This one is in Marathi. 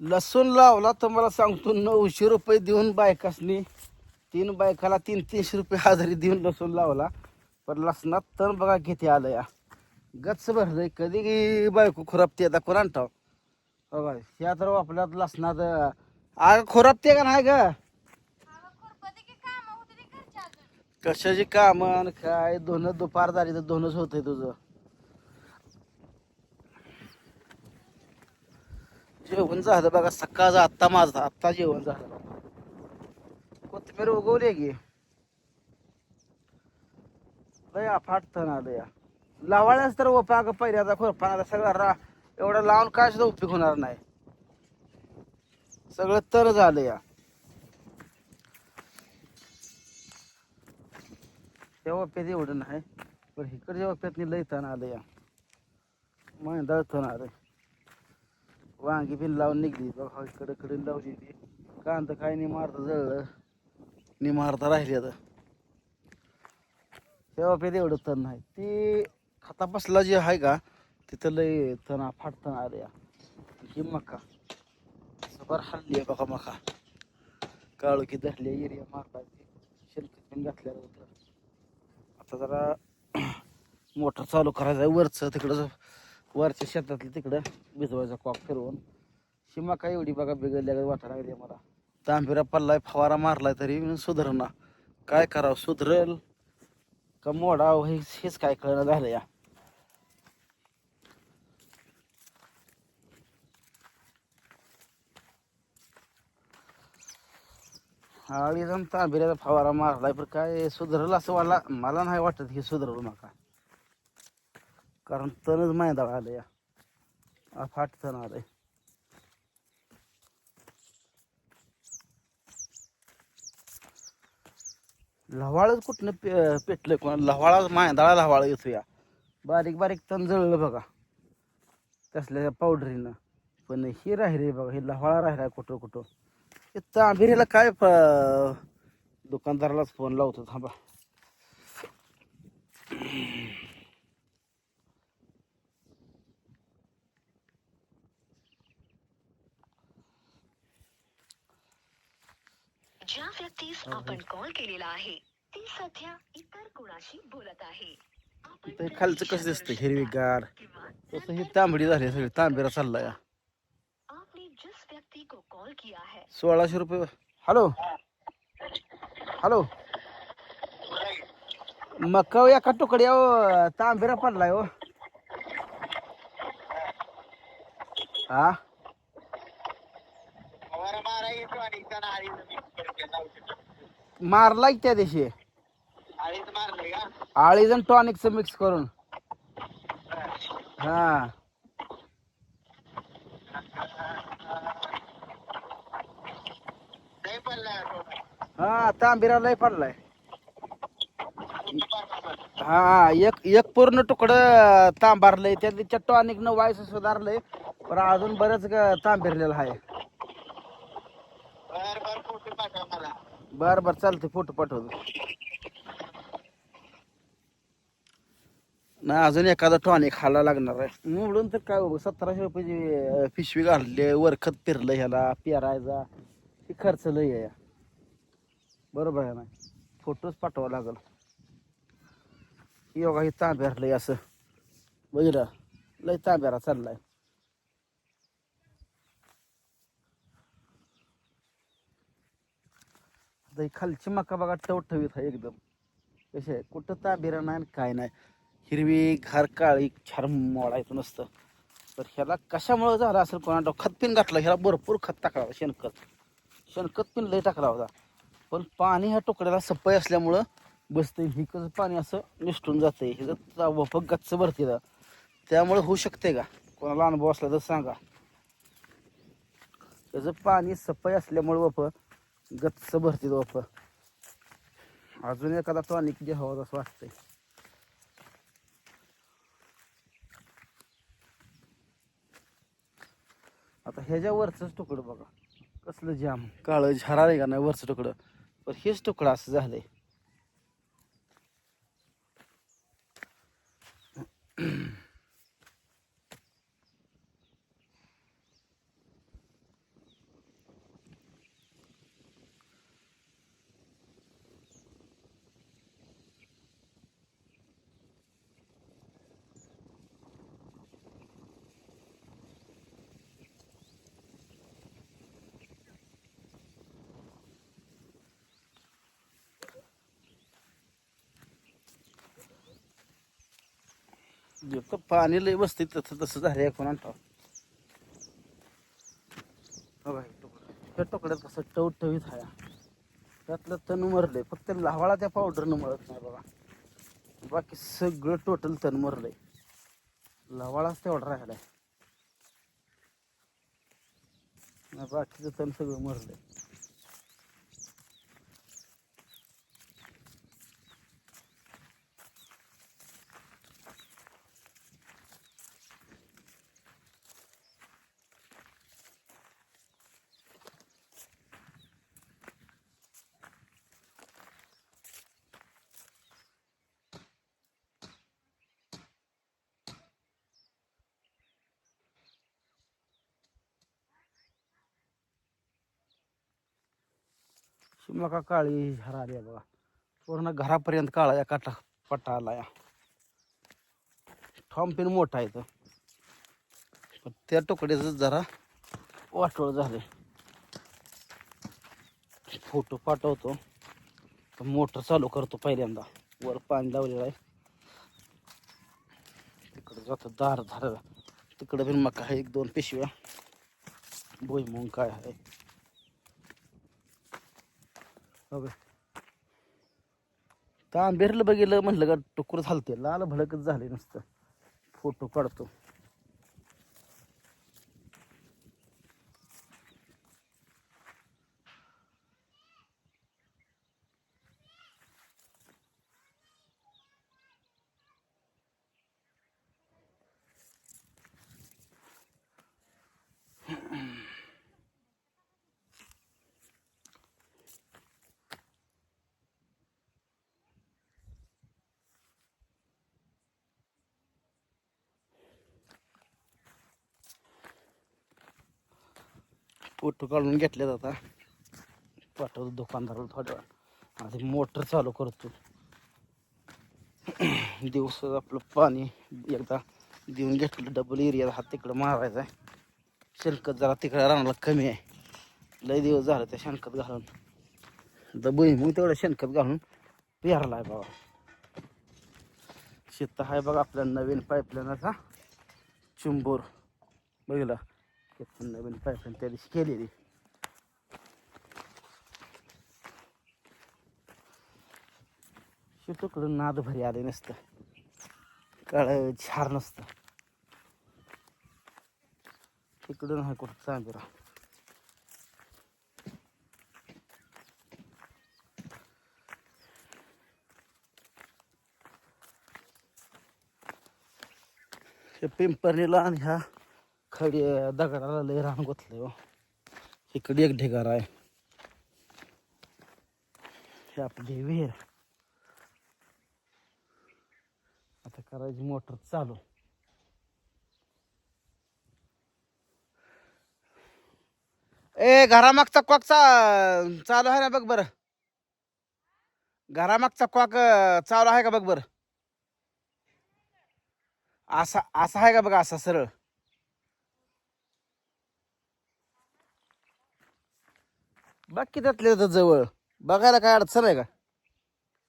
लसूण लावला तर मला सांगतो नऊशे रुपये देऊन बायकासनी तीन बायकाला तीन तीनशे रुपये हजारी देऊन लसूण लावला. पण लसणात तर बघा किती आलं या गच्च भरलंय. कधी बायको खुरापते आता कोण आणतो हो बघा ह्या तर आपल्यात लसणात. आग खुरापते का नाही ग? कशाची काम काय? दोन दुपार झाली तर दोनच होतंय तुझं. जेवण झालं बघा सकाळचं आत्ता माझं आत्ता जेवण झालं. बघा. कोथिंबीर उगवली आहे की? लय अफाट आलं या. लावाळ्याच तर ओपा ग पहिल्यांदा खोरपाना सगळं रा एवढं लावून काय सुद्धा उपयोग होणार नाही. सगळं तर झालं या. तेव्हा पेत एवढं नाही पण इकडे जेवाब पेत नाही लय तण आलं या. मैंदाळ तण आलं वांगी बिन लावून निघली. बघा इकडे कडे लावली ती. कांदा काय नाही मारता जळलं. निमारता राहिली आता. तेव्हा पेद एवढं तण नाही ती खाता बसला जे आहे का तिथं लय तणा फाटतण अरे या. ही मका. सबर हल्ली आहे बघा मका. काळू की धरली एरिया मारला शेणखत पण घातलेलं होतं आता जरा मोटर चालू करायचं आहे वरचं तिकडं वरच्या शेतातलं तिकडं भिजवायचा कॉक फिरवून. शिमा काय एवढी बघा बिघडल्या वाटा लागली मला. तांबिरा पल्लाय फवारा मारलाय तरी सुधरणा काय करावं सुधरेल का मोडाव हे हेच काय कळणं झालं या. आळी जाऊन तांबिऱ्याचा फवारा मारलाय पण काय सुधरल असं मला मला नाही वाटत हे सुधरल मका कारण तणच मैदाळ आलं या अफाट तण आलंय. लव्हाळच कुठनं पे पेटलंय कोणा लव्हाळा मायदाळा लव्हाळा येतो या. बारीक बारीक तण जळलं बघा. तसल्या पावडरीनं. पण हे राहिले बघा हे लव्हाळा राहिला कुठं कुठं. हे तांबिरीला काय प- दुकानदारालाच फोन लावतो थांबा. ज्या व्यक्तीस आपण कॉल केलेला आहे ती सध्या इतर कोणाशी बोलत आहे. ते खालचं कसं दिसतं? हिरवीगार. तसं ही तांबडी झाली सगळी. तांबिरा चालला या आपने जिस व्यक्ति को कॉल किया है. सोळाशे रुपये. हॅलो हॅलो मका एका तुकड्या हो, तांबिरा पडलाय हो. हा? मारलाय त्या दिवशी. आळीज आणि टॉनिकचं मिक्स करून. हा. हा तांबिरा लय पडलाय. हा एक एक पूर्ण तुकडं तांबारलंय. त्या टॉनिक न वायस सुधारलंय. पण अजून बरंच तांबिरलेलं आहे. बर बर चालते फोटो पाठवतो. नाही अजून एखादा टॉनिक खायला लागणार आहे. म्हणून तर काय हो सतराशे रुपयाची पिशवी घालले वरखत फिरलं ह्याला पेरायचा हे खर्च लय आहे. बरोबर आहे ना? फोटोच पाठवा लागल. योगा हे तांब्यार लय असं. बघितलं? लय तांब्यारा चाललाय. ही खालची मका बघा टवटवीत आहे एकदम. कशी आहे? कुठं तांबिरा नाही आणि काय नाही. हिरवी घार काळी छान मोडायचं नसतं. तर ह्याला कशामुळं झालं असेल कोणा खत पिन घातलं. ह्याला भरपूर खत टाकला होता शेणखत. शेणखत पिन लय टाकला होता. पण पाणी ह्या तुकड्याला सफाई असल्यामुळं बसते हिकच पाणी असं निष्ठून जाते ह्याचं वफक गच्च भरते त्यामुळं त्यामुळे होऊ शकते का? कोणाला अनुभव असला तर सांगा. त्याचं पाणी सफाई असल्यामुळे वफ गच्च भरते वफ अजून एखादा टॉनिक जे हवं असं वाटतंय. आता ह्याच्या वरचंच तुकडं बघा. कसलं जाम. काळं आहे का नाही वरचं तुकडं? पण हेच तुकडं असं झालंय. देतो. पाणी लय बसते तसं तसं झालं एकूण आणतो बघा हे तुकडं ह्या तुकड्यात कसं टवटवीत आहे. त्यातलं तण मरलंय. फक्त लावाळा त्या पावडरनं मरत नाही बघा. बाकी सगळं टोटल तण मरलंय. लावाळाच तेवढा राहिलाय. नाही बाकीचं तण सगळं मरलंय. शिमला का काळी हरा आली आहे बघा. पूर्ण घरापर्यंत काळा या काटा पट्टा आला या. ठॉम्पिन मोठा आहे तो पण त्या तुकड्याचं जरा वाटोळ झाले. फोटो पाठवतो. तर मोटर चालू करतो पहिल्यांदा. वर पाणी लावलेलं आहे. तिकडे जातो दार धार तिकडे पण मका आहे. एक दोन पिशव्या. भुईमुंग काय आहे. बघ तांबेरलं बघितलं म्हणलं का टुकर झालते. लाल भडकच झाले नुसतं. फोटो काढतो. फोटो काढून घेतले आता. पाठवतो दुकानदाराला थोड्या वेळा आधी मोटर चालू करतो. दिवस आपलं पाणी एकदा देऊन घेतलं. डबल एरिया हात तिकडं मारायचा आहे. शेणखत जरा तिकडं रानाला कमी आहे. लय दिवस झालं त्या शेणखत घालून. तर मग तेवढं शेणखत घालून पेरला आहे बाबा. शेत आहे बघा आपल्या नवीन पाईपलाईनचा चुंबूर. बघितला? ते पण नवीन पाईपलाईन त्या दिवशी केलेली शेतकडून नाद भरी आले नसतं काळ झार नसतं तिकडून आहे कुठं चांबिरा हे पिंपरणीला आणि ह्या खडी दगडाला लय रान गोतलंय हो. इकडे एक ढिगार आहे. हे आपली विहीर. आता करायची मोटर चालू. ए घरामागचा कॉक चा चालू आहे ना बघ बरं. घरामागचा कॉक चालू आहे का बघ बरं? असा असा आहे का बघा असा सरळ? बाकी त्यातले तर जवळ. बघायला काय अडचण आहे का?